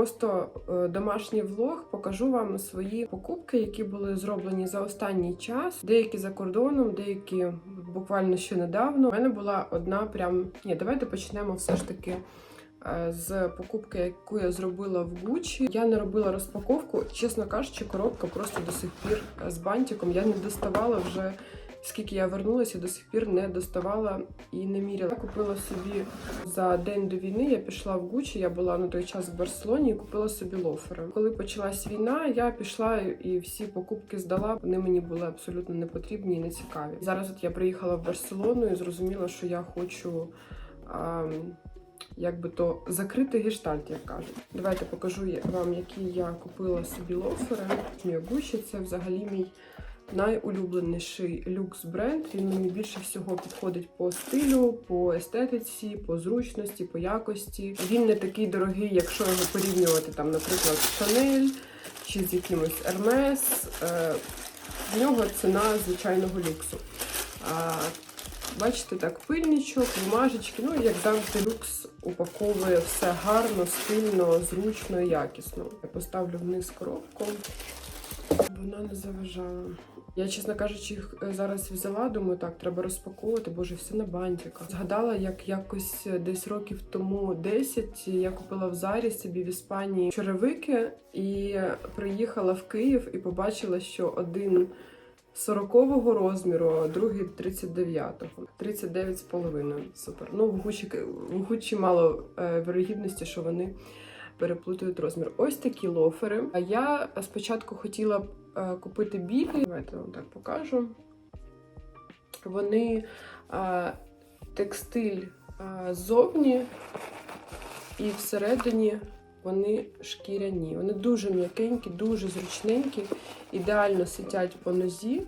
просто е, домашній влог. Покажу вам свої покупки, які були зроблені за останній час. Деякі за кордоном, деякі буквально ще недавно. У мене була одна прям. Ні, давайте почнемо все ж таки. е, З покупки, яку я зробила в Гучі, я не робила розпаковку. Чесно кажучи, коробка просто до сих пір е, з бантиком. Я не доставала вже скільки я вернулася, до сих пір не доставала і не міряла. Я купила собі за день до війни. Я пішла в Гучі. Я була на той час в Барселоні і купила собі лофери. Коли почалась війна, я пішла і всі покупки здала. Вони мені були абсолютно не потрібні і не цікаві. Зараз от я приїхала в Барселону і зрозуміла, що я хочу. А, як би то закрити гештальт, як кажуть. Давайте покажу вам, які я купила собі лофери. Мій Гучі це взагалі мій найулюбленіший люкс бренд. Він мені більше всього підходить по стилю, по естетиці, по зручності, по якості. Він не такий дорогий, якщо його порівнювати там, наприклад, з Chanel чи з якимось Hermes. Е, В нього ціна звичайного люксу. Бачите, так, пильничок, бумажечки. Ну, як завжди, люкс упаковує все гарно, стильно, зручно і якісно. Я поставлю вниз коробку, вона не заважала. Я, чесно кажучи, їх е, зараз взяла, думаю, так, треба розпаковувати, боже, все на бантиках. Згадала, як якось е, десь років тому 10 я купила в Зарі собі в Іспанії черевики і приїхала в Київ і побачила, що один 40-го розміру, а другий 39-го. 39,5. Супер. Ну, в Гучі, в Гучі мало е, вирогідності, що вони переплутають розмір. Ось такі лофери. А я спочатку хотіла е, купити білі. Давайте вам так покажу. Вони е, текстиль е, ззовні і всередині вони шкіряні. Вони дуже м'якенькі, дуже зручненькі, ідеально сидять по нозі.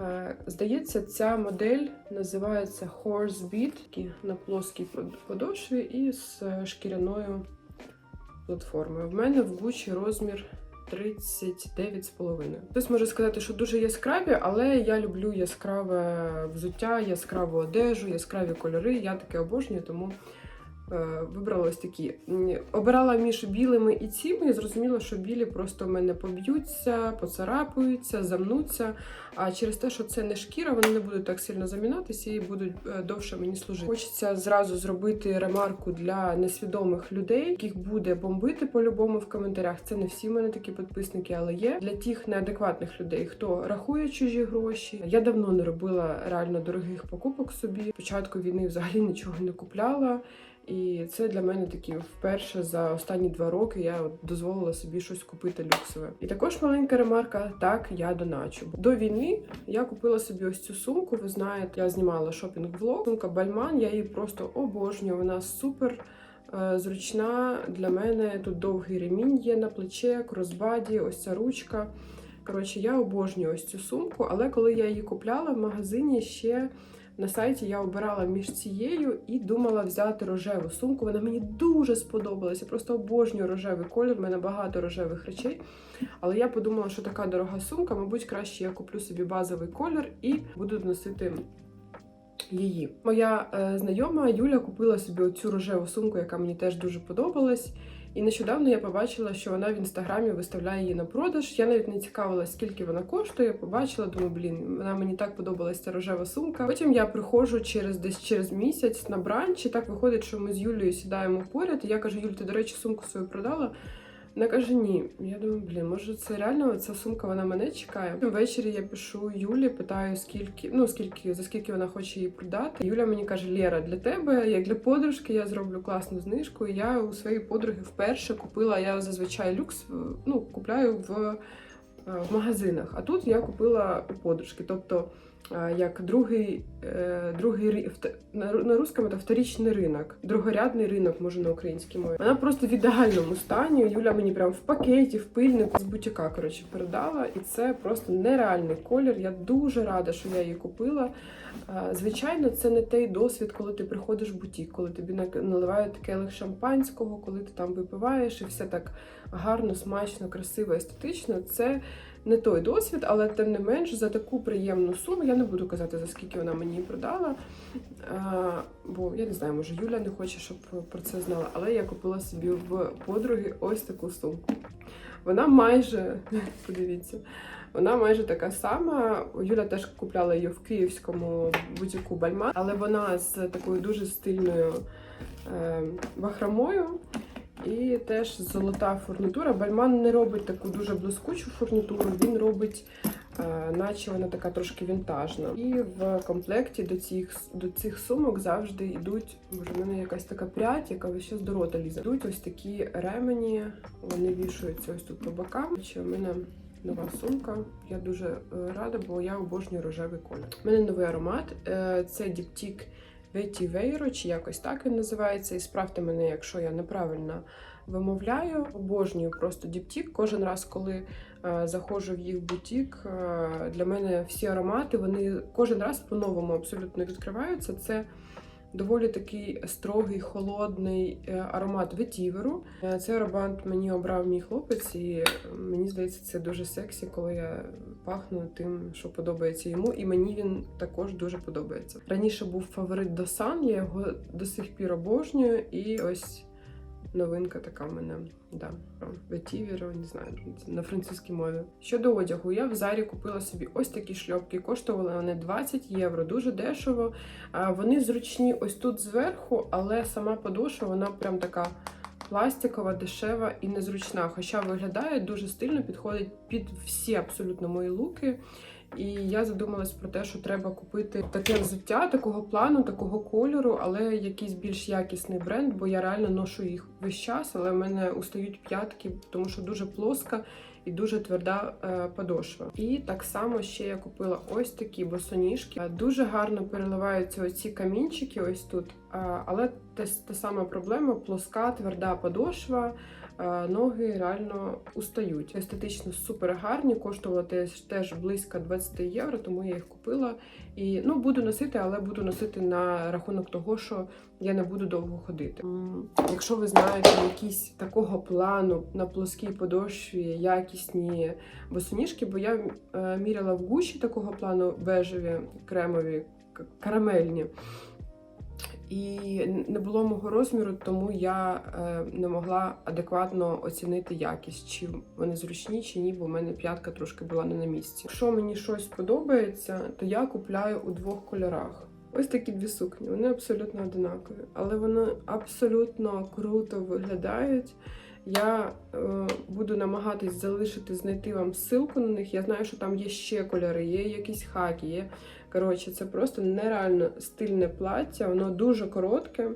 Е, Здається, ця модель називається Horse Beat, на плоскій подошві і з шкіряною платформою. В мене в Гучі розмір 39,5. Хтось може сказати, що дуже яскраві, але я люблю яскраве взуття, яскраву одежу, яскраві кольори. Я таке обожнюю, тому вибрала ось такі. Обирала між білими і цими, і зрозуміла, що білі просто в мене поб'ються, поцарапаються, замнуться. А через те, що це не шкіра, вони не будуть так сильно замінатися і будуть е, довше мені служити. Хочеться зразу зробити ремарку для несвідомих людей, яких буде бомбити по-любому в коментарях. Це не всі в мене такі підписники, але є для тих неадекватних людей, хто рахує чужі гроші. Я давно не робила реально дорогих покупок собі. Спочатку війни взагалі нічого не купляла. І це для мене такі вперше за останні два роки я дозволила собі щось купити люксове. І також маленька ремарка: так я доначу. До війни я купила собі ось цю сумку. Ви знаєте, я знімала шопінг-влог. Сумка Бальман. Я її просто обожнюю. Вона супер. е, Зручна для мене тут довгий ремінь є на плече, кросбаді, ось ця ручка. Коротше, я обожнюю ось цю сумку, але коли я її купляла в магазині ще на сайті я обирала між цією і думала взяти рожеву сумку. Вона мені дуже сподобалася. Просто обожнюю рожевий колір. У мене багато рожевих речей. Але я подумала, що така дорога сумка, мабуть, краще я куплю собі базовий колір і буду носити її. Моя е, знайома Юля купила собі оцю рожеву сумку, яка мені теж дуже подобалась. І нещодавно я побачила, що вона в інстаграмі виставляє її на продаж. Я навіть не цікавилась, скільки вона коштує. Побачила, думаю, блін, вона мені так подобалась ця рожева сумка. Потім я приходжу через десь через місяць на бранч, і так виходить, що ми з Юлею сідаємо поряд. І я кажу, Юль, ти, до речі, сумку свою продала. Вона каже, ні. Я думаю, блін, може це реально ця сумка вона мене чекає. Ввечері я пишу Юлі, питаю, скільки, ну скільки за скільки вона хоче її продати. Юля мені каже: Лєра, для тебе, як для подружки, я зроблю класну знижку. І я у своєї подруги вперше купила. Я зазвичай люкс е, ну, купляю в, е, в магазинах. А тут я купила у подружки. Тобто як другий, е, другий на, ру- на русскому це вторічний ринок, другорядний ринок, може на українській мові. Вона просто в ідеальному стані. Юля мені прям в пакеті, в пильнику з бутіка коротше передала, і це просто нереальний колір. Я дуже рада, що я її купила. Звичайно, це не той досвід, коли ти приходиш в бутік, коли тобі на- наливають келих шампанського, коли ти там випиваєш, і все так гарно, смачно, красиво, естетично. Це не той досвід, але тим не менш за таку приємну суму. Я не буду казати, за скільки вона мені продала. Бо я не знаю, може Юля не хоче, щоб про це знала. Але я купила собі в подруги ось таку сумку. Вона майже, подивіться, вона майже така сама. Юля теж купляла її в київському бутіку Бальма, але вона з такою дуже стильною е, бахромою. І теж золота фурнітура. Бальман не робить таку дуже блискучу фурнітуру, він робить, е, наче вона така трошки вінтажна. І в комплекті до цих, до цих сумок завжди йдуть, може, в мене якась така прядь, яка весь час до рота лізе. Йдуть ось такі ремені, вони вішаються ось тут по бокам. Чи в мене нова сумка. Я дуже е, рада, бо я обожнюю рожевий колір. У мене новий аромат. е, Це Diptyque Vetiveiro, чи якось так він називається. І справте мене, якщо я неправильно вимовляю. Обожнюю просто Diptyque. Кожен раз, коли е, заходжу в їх бутік, для мене всі аромати вони кожен раз по-новому абсолютно відкриваються. Це доволі такий строгий, холодний е, аромат ветіверу. Е, Цей аромат мені обрав мій хлопець, і е, мені здається, це дуже сексі, коли я пахну тим, що подобається йому, і мені він також дуже подобається. Раніше був фаворит Досан, я його до сих пір обожнюю, і ось новинка така в мене. Да, ветіверу, не знаю, на французькій мові. Щодо одягу, я в зарі купила собі ось такі шльопки. Коштували вони 20 євро, дуже дешево. Вони зручні ось тут зверху, але сама подошва, вона прям така пластикова, дешева і незручна. Хоча виглядає дуже стильно, підходить під всі абсолютно мої луки. І я задумалась про те, що треба купити таке взуття, такого плану, такого кольору, але якийсь більш якісний бренд, бо я реально ношу їх весь час, але в мене устають п'ятки, тому що дуже плоска і дуже тверда е, подошва. І так само ще я купила ось такі босоніжки. Е, Дуже гарно переливаються оці камінчики ось тут. Е, але та сама проблема: плоска, тверда подошва. Ноги реально устають. Естетично супер гарні, коштували теж, близько 20 євро, тому я їх купила. І ну буду носити, але буду носити на рахунок того, що я не буду довго ходити. Якщо ви знаєте якісь такого плану на плоскій подошві якісні босоніжки, бо я е, міряла в гуші такого плану бежеві, кремові, карамельні. І не було мого розміру, тому я е, не могла адекватно оцінити якість, чи вони зручні, чи ні, бо в мене п'ятка трошки була не на місці. Якщо мені щось подобається, то я купляю у двох кольорах. Ось такі дві сукні, вони абсолютно одинакові, але вони абсолютно круто виглядають. Я е, буду намагатись залишити, знайти вам ссылку на них. Я знаю, що там є ще кольори, є якісь хаки, є. Коротше, це просто нереально стильне плаття, воно дуже коротке.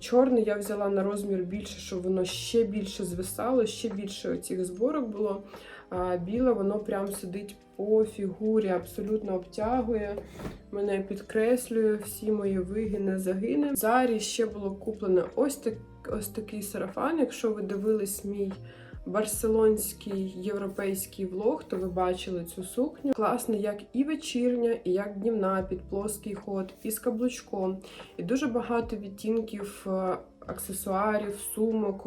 Чорне я взяла на розмір більше, щоб воно ще більше звисало, ще більше цих зборок було. А біле воно прям сидить по фігурі, абсолютно обтягує. Мене підкреслює всі мої вигини, загини. В Зарі ще було куплено ось, так, ось такий сарафан. Якщо ви дивились мій барселонський європейський влог, то ви бачили цю сукню. Класно, як і вечірня, і як днівна під плоский ход, і з каблучком. І дуже багато відтінків е, аксесуарів, сумок,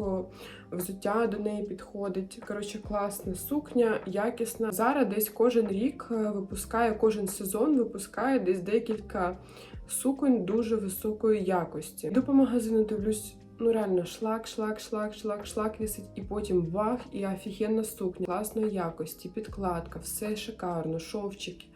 взуття до неї підходить. Коротше, класна сукня, якісна. Зараз десь кожен рік е, випускає, кожен сезон випускає десь декілька суконь дуже високої якості. Йду по магазину дивлюсь. Ну реально шлак, шлак, шлак, шлак, шлак вісить, і потім бах, і офігенна сукня, класної якості, підкладка, все шикарно, шовчики,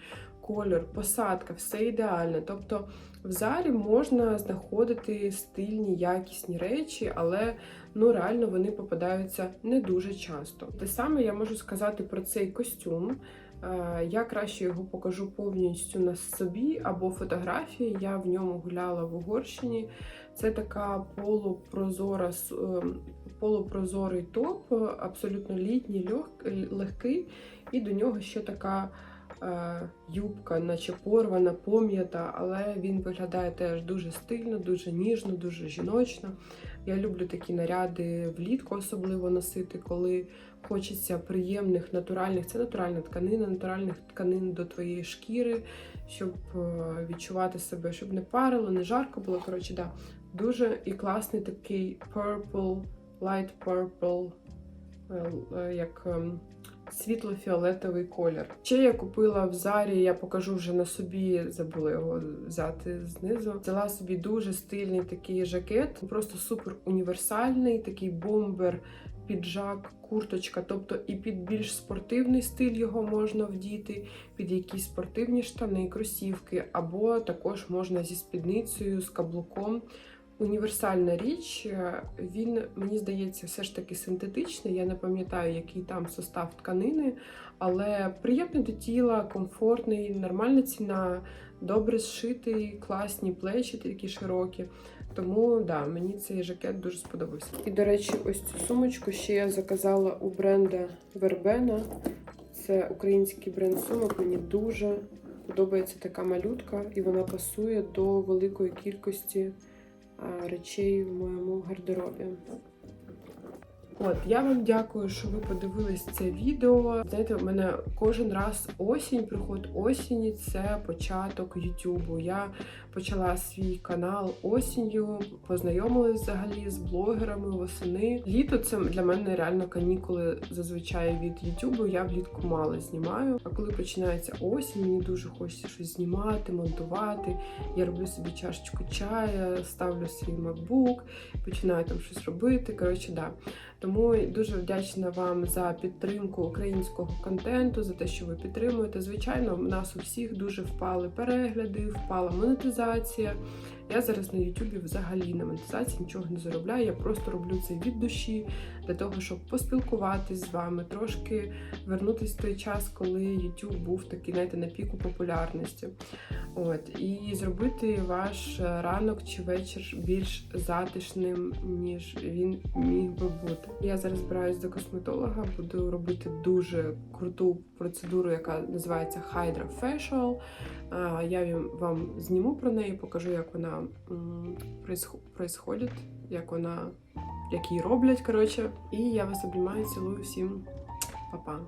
кольор, посадка, все ідеально. Тобто в зарі можна знаходити стильні, якісні речі, але ну реально вони попадаються не дуже часто. Те саме я можу сказати про цей костюм. Е, Я краще його покажу повністю на собі або фотографії. Я в ньому гуляла в Угорщині. Це така полупрозора, ем, полупрозорий топ, е, абсолютно літній, легкий, і до нього ще така е, юбка, наче порвана, пом'ята, але він виглядає теж дуже стильно, дуже ніжно, дуже жіночно. Я люблю такі наряди влітку, особливо носити, коли хочеться приємних, натуральних. Це натуральна тканина, натуральних тканин до твоєї шкіри, щоб е, відчувати себе, щоб не парило, не жарко було. Коротше, да. Дуже і класний такий purple, light purple, е, е, як ем, світло-фіолетовий колір. Ще я купила в Зарі, я покажу вже на собі, забула його взяти знизу. Взяла собі дуже стильний такий жакет, просто супер універсальний, такий бомбер, піджак, курточка. Тобто і під більш спортивний стиль його можна вдіти, під якісь спортивні штани, кросівки, або також можна зі спідницею, з каблуком. Універсальна річ, він, мені здається, все ж таки синтетичний. Я не пам'ятаю, який там состав тканини, але приємний до тіла, комфортний, нормальна ціна, добре зшитий, класні плечі такі широкі. Тому да, мені цей жакет дуже сподобався. І, до речі, ось цю сумочку ще я заказала у бренда Вербена. Це український бренд сумок. Мені дуже подобається така малютка, і вона пасує до великої кількості речей в моєму гардеробі. От, я вам дякую, що ви подивились це відео. Знаєте, в мене кожен раз осінь, приход осені це початок Ютубу. Я почала свій канал осінню, познайомилась взагалі з блогерами восени. Літо це для мене реально канікули зазвичай від Ютубу. Я влітку мало знімаю. А коли починається осінь, мені дуже хочеться щось знімати, монтувати. Я роблю собі чашечку чая, ставлю свій MacBook, починаю там щось робити. Коротше, да. Тому дуже вдячна вам за підтримку українського контенту, за те, що ви підтримуєте. Звичайно, в нас у всіх дуже впали перегляди, впала монетизація медитація. Я зараз на Ютубі взагалі на монетизації нічого не заробляю. Я просто роблю це від душі для того, щоб поспілкуватись з вами, трошки вернутися в той час, коли YouTube був такий, знаєте, на піку популярності. От і зробити ваш ранок чи вечір більш затишним, ніж він міг би бути. Я зараз збираюсь до косметолога, буду робити дуже круту процедуру, яка називається Hydra Facial. Я вам зніму про неї, покажу, як вона м, происходить, як вона, як її роблять. Коротше. І я вас обіймаю, цілую всім. Па-па.